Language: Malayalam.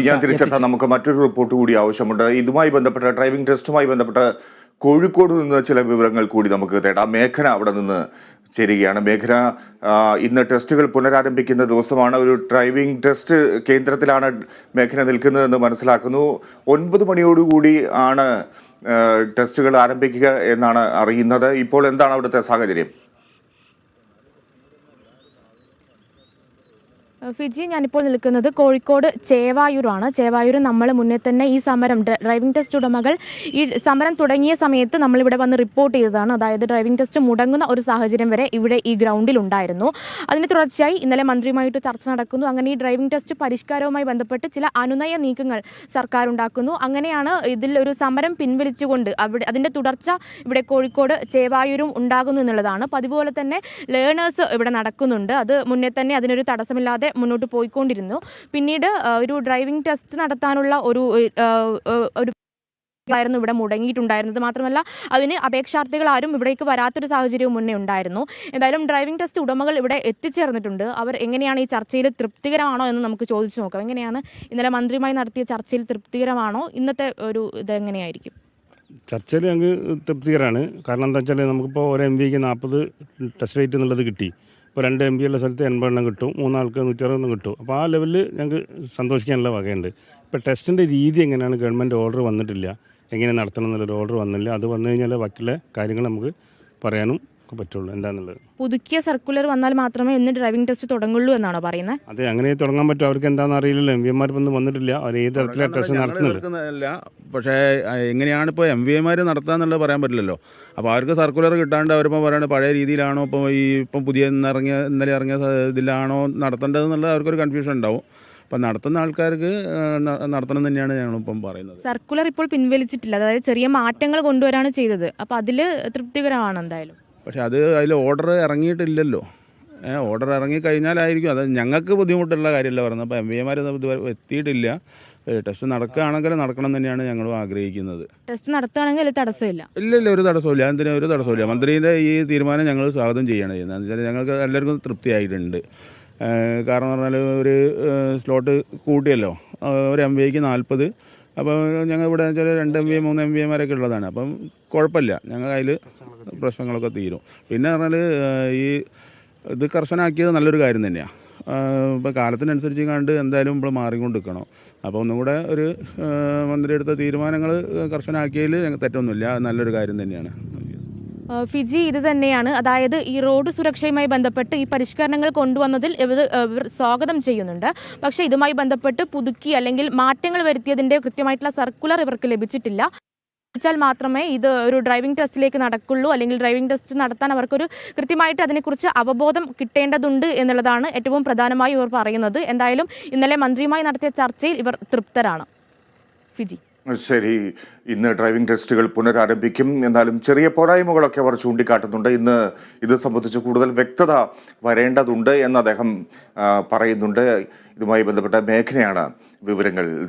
ഞാൻ തിരിച്ചെത്താൻ നമുക്ക് മറ്റൊരു റിപ്പോർട്ട് കൂടി ആവശ്യമുണ്ട്. ഇതുമായി ബന്ധപ്പെട്ട ഡ്രൈവിംഗ് ടെസ്റ്റുമായി ബന്ധപ്പെട്ട കോഴിക്കോട് നിന്ന് ചില വിവരങ്ങൾ കൂടി നമുക്ക് തേടാം. മേഘന അവിടെ നിന്ന് ചേരുകയാണ്. മേഘന ഇന്ന് ടെസ്റ്റുകൾ പുനരാരംഭിക്കുന്ന ദിവസമാണ്. ഒരു ഡ്രൈവിംഗ് ടെസ്റ്റ് കേന്ദ്രത്തിലാണ് മേഘന നിൽക്കുന്നതെന്ന് മനസ്സിലാക്കുന്നു. ഒൻപത് മണിയോടുകൂടി ആണ് ടെസ്റ്റുകൾ ആരംഭിക്കുക എന്നാണ് അറിയുന്നത്. ഇപ്പോൾ എന്താണ് അവിടുത്തെ സാഹചര്യം? ഫിജി ഞാനിപ്പോൾ നിൽക്കുന്നത് കോഴിക്കോട് ചേവായൂരാണ്. ചേവായൂർ നമ്മൾ മുന്നേ തന്നെ ഈ സമരം ഡ്രൈവിംഗ് ടെസ്റ്റ് ഉടമകൾ ഈ സമരം തുടങ്ങിയ സമയത്ത് നമ്മളിവിടെ വന്ന് റിപ്പോർട്ട് ചെയ്തതാണ്. അതായത് ഡ്രൈവിംഗ് ടെസ്റ്റ് മുടങ്ങുന്ന ഒരു സാഹചര്യം വരെ ഇവിടെ ഈ ഗ്രൗണ്ടിൽ ഉണ്ടായിരുന്നു. അതിന് തുടർച്ചയായി ഇന്നലെ മന്ത്രിയുമായിട്ട് ചർച്ച നടക്കുന്നു. അങ്ങനെ ഈ ഡ്രൈവിംഗ് ടെസ്റ്റ് പരിഷ്കാരവുമായി ബന്ധപ്പെട്ട് ചില അനുനയ നീക്കങ്ങൾ സർക്കാർ ഉണ്ടാക്കുന്നു. അങ്ങനെയാണ് ഇതിൽ ഒരു സമരം പിൻവലിച്ചുകൊണ്ട് അവിടെ അതിന്റെ തുടർച്ച ഇവിടെ കോഴിക്കോട് ചേവായൂരും ഉണ്ടാകുന്നു എന്നുള്ളതാണ്. പതിവ് പോലെ തന്നെ ലേണേഴ്സ് ഇവിടെ നടക്കുന്നുണ്ട്. അത് മുന്നേ തന്നെ അതിനൊരു തടസ്സമില്ലാതെ മുന്നോട്ട് പോയിക്കൊണ്ടിരുന്നു. പിന്നീട് ഒരു ഡ്രൈവിംഗ് ടെസ്റ്റ് നടത്താനുള്ള ഒരു ഒരു ആയിരുന്നു ഇവിടെ മുടങ്ങിയിട്ടുണ്ടായിരുന്നത്. മാത്രമല്ല അതിന് അപേക്ഷാർത്ഥികൾ ആരും ഇവിടേക്ക് വരാത്തൊരു സാഹചര്യവും മുന്നേ ഉണ്ടായിരുന്നു. എന്തായാലും ഡ്രൈവിംഗ് ടെസ്റ്റ് ഉടമകൾ ഇവിടെ എത്തിച്ചേർന്നിട്ടുണ്ട്. അവർ എങ്ങനെയാണ് ഈ ചർച്ചയിൽ തൃപ്തികരമാണോ എന്ന് നമുക്ക് ചോദിച്ചു നോക്കാം. എങ്ങനെയാണ് ഇന്നലെ മന്ത്രിയുമായി നടത്തിയ ചർച്ചയിൽ തൃപ്തികരമാണോ? ഇന്നത്തെ ഒരു ഇത് എങ്ങനെയായിരിക്കും? ചർച്ചയിൽ ഞങ്ങൾക്ക് തൃപ്തികരമാണ് കാരണം എന്താ വെച്ചാൽ നമുക്കിപ്പോൾ ഒരു എം വിക്ക് നാൽപ്പത് ടെസ്റ്റ് റേറ്റ് എന്നുള്ളത് കിട്ടി. ഇപ്പോൾ രണ്ട് എം പി ഉള്ള സ്ഥലത്ത് എൺപതെണ്ണം കിട്ടും മൂന്നാൾക്ക് നൂറ്ററുപതെണ്ണം കിട്ടും. അപ്പോൾ ആ ലെവലിൽ ഞങ്ങൾക്ക് സന്തോഷിക്കാനുള്ള വകയുണ്ട്. ഇപ്പോൾ ടെസ്റ്റിന്റെ രീതി എങ്ങനെയാണ്? ഗവൺമെന്റ് ഓർഡർ വന്നിട്ടില്ല. എങ്ങനെ നടത്തണം എന്നുള്ളൊരു ഓർഡർ വന്നില്ല. അത് വന്നു കഴിഞ്ഞാൽ ബാക്കിയുള്ള കാര്യങ്ങൾ നമുക്ക് പറയാനും ഒക്കെ പറ്റുള്ളൂ. എന്താണെന്നുള്ളത് പുതുക്കിയ സർക്കുലർ വന്നാൽ മാത്രമേ ഇന്ന് ഡ്രൈവിംഗ് ടെസ്റ്റ് തുടങ്ങുള്ളൂ എന്നാണോ പറയുന്നത് അത് അങ്ങനെ തുടങ്ങാൻ പറ്റും അവർക്ക് എന്താണെന്ന് അറിയില്ലല്ലോ. എം വി എമാർ ഇപ്പം വന്നിട്ടില്ല. അവർ ഏത് തരത്തിലാണ് ടെസ്റ്റ് നടത്തുന്നില്ല നടത്തുന്നത്? പക്ഷേ എങ്ങനെയാണ് ഇപ്പോൾ എം വി എമാർ നടത്താന്നുള്ളത് പറയാൻ പറ്റില്ലല്ലോ. അപ്പോൾ അവർക്ക് സർക്കുലർ കിട്ടാണ്ട് അവരിപ്പോൾ പറയുന്നത് പഴയ രീതിയിലാണോ ഇപ്പോൾ ഈ ഇപ്പം പുതിയ ഇന്നിറങ്ങിയ ഇന്നലെ ഇറങ്ങിയ ഇതിലാണോ നടത്തേണ്ടതെന്നുള്ളത് അവർക്കൊരു കൺഫ്യൂഷൻ ഉണ്ടാവും. അപ്പം നടത്തുന്ന ആൾക്കാർക്ക് നടത്തണം തന്നെയാണ് ഞങ്ങളിപ്പം പറയുന്നത്. സർക്കുലർ ഇപ്പോൾ പിൻവലിച്ചിട്ടില്ല. അതായത് ചെറിയ മാറ്റങ്ങൾ കൊണ്ടുവരാണ് ചെയ്തത്. അപ്പോൾ അതിൽ തൃപ്തികരമാണ് എന്തായാലും പക്ഷേ അത് അതിൽ ഓർഡർ ഇറങ്ങിയിട്ടില്ലല്ലോ. ഓർഡർ ഇറങ്ങിക്കഴിഞ്ഞാലായിരിക്കും. അത് ഞങ്ങൾക്ക് ബുദ്ധിമുട്ടുള്ള കാര്യമല്ല പറഞ്ഞത് അപ്പോൾ എം വി എമാർ ഇതുവരെ എത്തിയിട്ടില്ല. ടെസ്റ്റ് നടക്കുകയാണെങ്കിൽ നടക്കണം തന്നെയാണ് ഞങ്ങളും ആഗ്രഹിക്കുന്നത്. ടെസ്റ്റ് നടത്തുകയാണെങ്കിൽ തടസ്സമില്ല ഇല്ല ഇല്ല ഒരു തടസ്സമില്ല എന്തിനാ ഒരു തടസ്സമില്ല മന്ത്രിയുടെ ഈ തീരുമാനം ഞങ്ങൾ സ്വാഗതം ചെയ്യണം ചെയ്യുന്നത്. എന്ന് വെച്ചാൽ ഞങ്ങൾക്ക് എല്ലാവർക്കും തൃപ്തിയായിട്ടുണ്ട്. കാരണം പറഞ്ഞാൽ ഒരു സ്ലോട്ട് കൂട്ടിയല്ലോ. ഒരു എം വിക്ക് നാൽപ്പത് അപ്പോൾ ഞങ്ങൾ ഇവിടെ വെച്ചാൽ രണ്ട് എം വി മൂന്ന് എം വി എമാരൊക്കെ ഉള്ളതാണ്. അപ്പം കുഴപ്പമില്ല. ഞങ്ങൾ അതിൽ പ്രശ്നങ്ങളൊക്കെ തീരും. പിന്നെ പറഞ്ഞാൽ ഈ ഇത് കർശനാക്കിയത് നല്ലൊരു കാര്യം തന്നെയാണ് ഇപ്പോൾ കാലത്തിനനുസരിച്ച് കണ്ട് എന്തായാലും ഇപ്പോൾ മാറിക്കൊണ്ട് നിൽക്കണം അപ്പോൾ ഒന്നും കൂടെ ഒരു ഏഹ് മന്ത്രി എടുത്ത തീരുമാനങ്ങൾ കർശനാക്കിയതിൽ ഞങ്ങൾ തെറ്റൊന്നുമില്ല. നല്ലൊരു കാര്യം തന്നെയാണ്. ഫിജി ഇത് തന്നെയാണ്. അതായത് ഈ റോഡ് സുരക്ഷയുമായി ബന്ധപ്പെട്ട് ഈ പരിഷ്കരണങ്ങൾ കൊണ്ടുവന്നതിൽ ഇവർ സ്വാഗതം ചെയ്യുന്നുണ്ട്. പക്ഷേ ഇതുമായി ബന്ധപ്പെട്ട് പുതുക്കി അല്ലെങ്കിൽ മാറ്റങ്ങൾ വരുത്തിയതിന്റെ കൃത്യമായിട്ടുള്ള സർക്കുലർ ഇവർക്ക് ലഭിച്ചിട്ടില്ല. ാൽ മാത്രമേ ഇത് ഒരു ഡ്രൈവിംഗ് ടെസ്റ്റിലേക്ക് നടക്കുള്ളൂ. അല്ലെങ്കിൽ ഡ്രൈവിംഗ് ടെസ്റ്റ് നടത്താൻ അവർക്കൊരു കൃത്യമായിട്ട് അതിനെക്കുറിച്ച് അവബോധം കിട്ടേണ്ടതുണ്ട് എന്നുള്ളതാണ് ഏറ്റവും പ്രധാനമായി ഇവർ പറയുന്നത്. എന്തായാലും ഇന്നലെ മന്ത്രിയുമായി നടത്തിയ ചർച്ചയിൽ ഇവർ തൃപ്തരാണ്. ഫിജി. ശരി ഇന്ന് ഡ്രൈവിംഗ് ടെസ്റ്റുകൾ പുനരാരംഭിക്കും. എന്നാലും ചെറിയ പോരായ്മകളൊക്കെ അവർ ചൂണ്ടിക്കാട്ടുന്നുണ്ട്. ഇന്ന് ഇത് സംബന്ധിച്ച് കൂടുതൽ വ്യക്തത വരേണ്ടതുണ്ട് എന്ന് അദ്ദേഹം പറയുന്നുണ്ട്. ഇതുമായി ബന്ധപ്പെട്ട മേഖലയാണ് വിവരങ്ങൾ